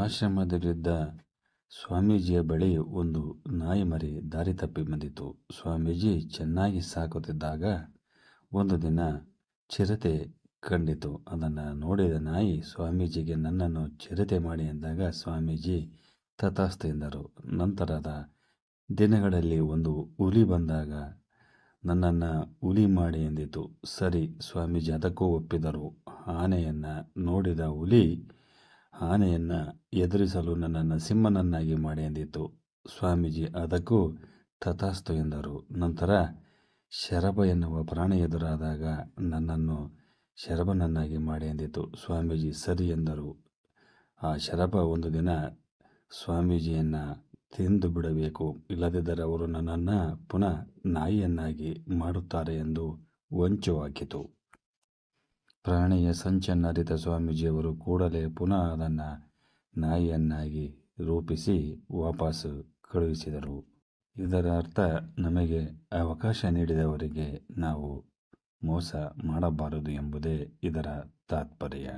ಆಶ್ರಮದಲ್ಲಿದ್ದ ಸ್ವಾಮೀಜಿಯ ಬಳಿ ಒಂದು ನಾಯಿ ಮರಿ ದಾರಿ ತಪ್ಪಿ ಬಂದಿತು ಸ್ವಾಮೀಜಿ ಚೆನ್ನಾಗಿ ಸಾಕುತ್ತಿದ್ದಾಗ ಒಂದು ದಿನ ಚಿರತೆ ಕಂಡಿತು. ಅದನ್ನು ನೋಡಿದ ನಾಯಿ ಸ್ವಾಮೀಜಿಗೆ, ನನ್ನನ್ನು ಚಿರತೆ ಮಾಡಿ ಎಂದಾಗ ಸ್ವಾಮೀಜಿ ತಥಾಸ್ತು ಎಂದರು ನಂತರದ ದಿನಗಳಲ್ಲಿ ಒಂದು ಹುಲಿ ಬಂದಾಗ ನನ್ನನ್ನು ಹುಲಿ ಮಾಡಿ ಎಂದಿತು ಸರಿ ಸ್ವಾಮೀಜಿ, ಅದಕ್ಕೂ ಒಪ್ಪಿದರು. ಆನೆಯನ್ನು ನೋಡಿದ ಹುಲಿ ಆನೆಯನ್ನು ಎದುರಿಸಲು ನನ್ನನ್ನು ಸಿಂಹನನ್ನಾಗಿ ಮಾಡಿ ಎಂದಿತು ಸ್ವಾಮೀಜಿ ಅದಕ್ಕೂ ತಥಾಸ್ತು ಎಂದರು. ನಂತರ ಶರಭ ಎನ್ನುವ ಪ್ರಾಣಿ ಎದುರಾದಾಗ ನನ್ನನ್ನು ಶರಭನನ್ನಾಗಿ ಮಾಡಿ ಎಂದಿತು ಸ್ವಾಮೀಜಿ ಸರಿ ಎಂದರು. ಆ ಶರಭ ಒಂದು ದಿನ ಸ್ವಾಮೀಜಿಯನ್ನು ತಿಂದು ಬಿಡಬೇಕು. ಇಲ್ಲದಿದ್ದರೆ ಅವರು ನನ್ನನ್ನು ಪುನಃ ನಾಯಿಯನ್ನಾಗಿ ಮಾಡುತ್ತಾರೆ ಎಂದು ಹೊಂಚು ಹಾಕಿತು ಪ್ರಾಣಿಯ ಸಂಚನ್ನರಿತ ಸ್ವಾಮೀಜಿಯವರು ಕೂಡಲೇ ಪುನಃ ಅದನ್ನು ನಾಯಿಯನ್ನಾಗಿ ರೂಪಿಸಿ ವಾಪಸ್ ಕಳುಹಿಸಿದರು. ಇದರ ಅರ್ಥ, ನಮಗೆ ಅವಕಾಶ ನೀಡಿದವರಿಗೆ ನಾವು ಮೋಸ ಮಾಡಬಾರದು ಎಂಬುದೇ ಇದರ ತಾತ್ಪರ್ಯ.